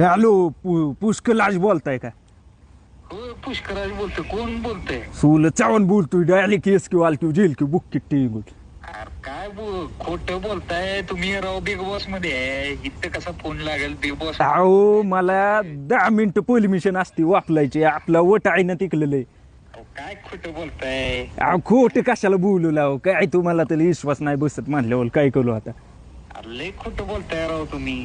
Hello पु- पुष्कराज बोलताय का? हो पुष्कराज बोलतोय. कोण बोलतोय? सुल चावून बोलतोय डायरेक्ट केस किंवा आल किंवा जेल किंवा बुक किट्टी अरे काय खोट बोलताय. तुम्ही राव बिग बॉसमध्ये आहे. इथं कसा फोन लागेल बिग बॉस अहो मला दहा मिनिटं परमिशन असते वापरायची आपला वट आहे ना तिकलेलं काय खोट बोलताय? अहो खोट कशाला बोलू लाव काय तुम्हाला तरी विश्वास नाही बसत म्हणल्यावर काय करू आता? अरे लय खोट बोलताय राव तुम्ही.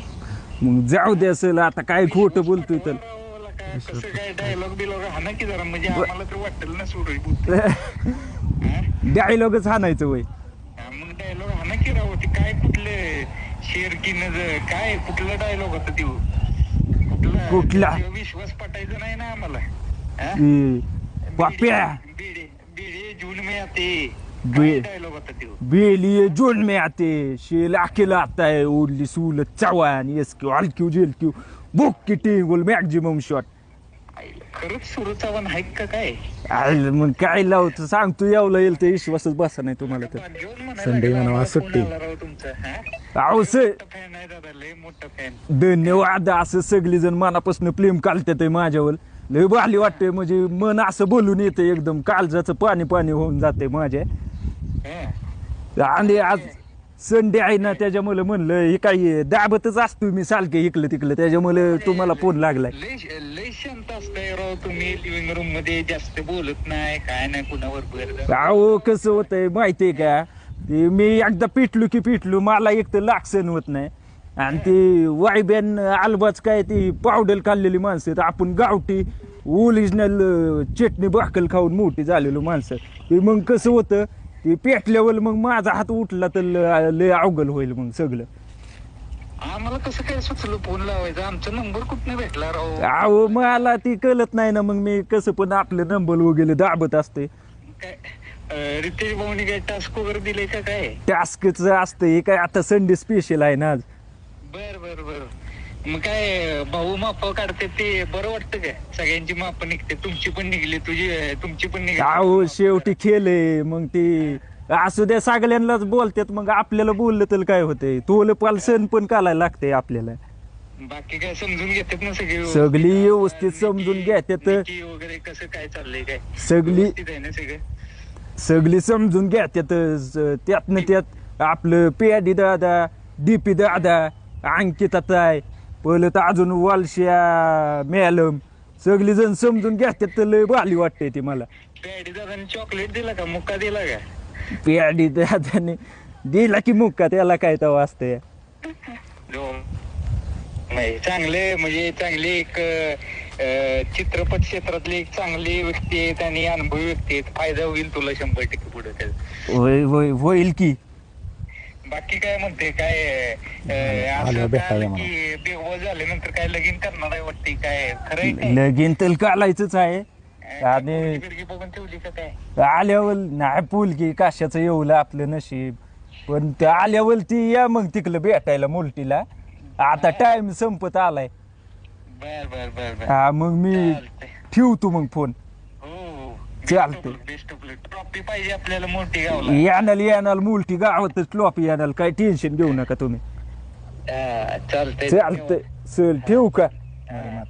मग जाऊ दे असेल आता काय खोटं बोलतोय तर काय डायलॉग बिलॉग की जरा म्हणजे आम्हाला तर वाटेल ना हा? डायलॉगच हाणायचं वय. मग डायलॉग हा की राव ते काय कुठले शेर की नजर काय कुठला डायलॉग होता त्यो? कुठला? कुठला? विश्वास पटायचा नाही ना आम्हाला. हा? वाप्या बीडे बीडे जून में आते. है चवान येस क्यू आल क्यू जेल क्यू बुक किटी गोल मॅक्झिमम शॉट आईला खरंच सुरू चव्हाण आहे का काय मग काय लावतो सांगतो यावला येईल ते विश्वासच बसा नाही तुम्हाला तर घेऊन म्हणायला संडे लागला, म्हणावा, आम्हाला सुट्टी. आला राव तुमचा, हा? अहो सर मोठा फॅन आहे दादा लय मोठा फॅन धन्यवाद असं सगळी जण मनापासून प्रेम कालतात माझ्यावर लय भाली वाटते म्हणजे मन असं बोलून येते एकदम काळजाचं पाणी पाणी होऊन जाते माझ्या आणि आज संडे आहे ना त्याच्यामुळे म्हणलं हे काही दाबतच असतो मी सारखे इकलं तिकलं त्याच्यामुळे तुम्हाला फोन लागलाय. लय लय शांत असताय राव तुम्ही लिव्हिंग रूममध्ये जास्त बोलत नाही काय नाही कुणावर अहो कसं होतंय माहितीये का ते मी एकदा पिटलो की पिटलो मला एक तर लाक्षण होत नाही. आणि ती वायबॅन आलबाच काय ती पावडर खाल्लेली माणसं आहेत. आपण गावठी ओरिजिनल चटणी भाकल खाऊन मोठी झालेलो माणसं ते मग कसं होतं ते पेटल्यावर मग माझा हात उठला तर ल- लय अवघड होईल मग सगळं. आम्हाला कसं काय सुचलं? फोन लावायचा? आमचा नंबर कुठनं भेटला राव? अहो मला ती कळत नाही ना मग मी कसं पण आपलं नंबर वगैरे दाबत असते. काय अं, रितेश भाऊनी काय टास्क वगैरे दिले का काय? टास्कच असतं हे काय आता संडे स्पेशल आहे ना आज. बर बर बर. मग काय भाऊ माप काढते ते बरं वाटतं काय? सगळ्यांची माप निघते. तुमची पण निघली तुझी तुमची पण निघली. अहो शेवटी खेळले मग ते असू द्या सगळ्यांनाच बोलतात मग आपल्याला बोललं तर काय होतंय? तोल पाल सण पण काढायला लागते आपल्याला. बाकी काय समजून घेतात ना सगळे सगळी व्यवस्थित समजून घेतात. वगैरे कसं काय चाललंय काय? सगळी व्यवस्थित आहे ना सगळं? सगळी समजून घेतात त्यातनं त्यात आपलं पेडी दादा डीपी दादा अंकिता ताय पहिलं तर अजून वालशिया मॅलम सगळी जण समजून घेतात तर लय भाली वाटते ती मला. पॅडी दादाने चॉकलेट दिला का? मुक्का दिला का? पेडी दादाने दिला की मुक्का त्याला काय तर जो नाही चांगले म्हणजे चांगले एक अं, चित्रपट क्षेत्रातली एक चांगली व्यक्ती आहेत आणि अनुभवी व्यक्ती आहेत. फायदा होईल तुला शंभर टक्के पुढे. त्याचा होय होय होईल की. बाकी काय म्हणते? काय अं, आलं असं भेटायला की काय लगीन करणार आहे वाटते काय? खरं आहे काय? लगीन तर कालायचंच आहे. आणि- मुलगी बिलगी बघून ठेवली का काय? आल्यावर नाही पुलकी कशाचं येऊलं आपलं नशीब. पण ते आल्यावर ती या मग तिकडं भेटायला मुलटीला. आता टाइम संपत आलाय. बर बर बर बर. हा मग मी चालतंय. ठेवतो मग फोन हो हो. चालतंय. बेस्ट ऑफ ट्रॉफी पाहिजे आपल्याला मोठी गावला. यानाल यानाल मुलटी गावातच क्लॉप यानाल काय टेन्शन घेऊ नका तुम्ही. हा, चालतंय. चालतंय. चल ठेवू का हा.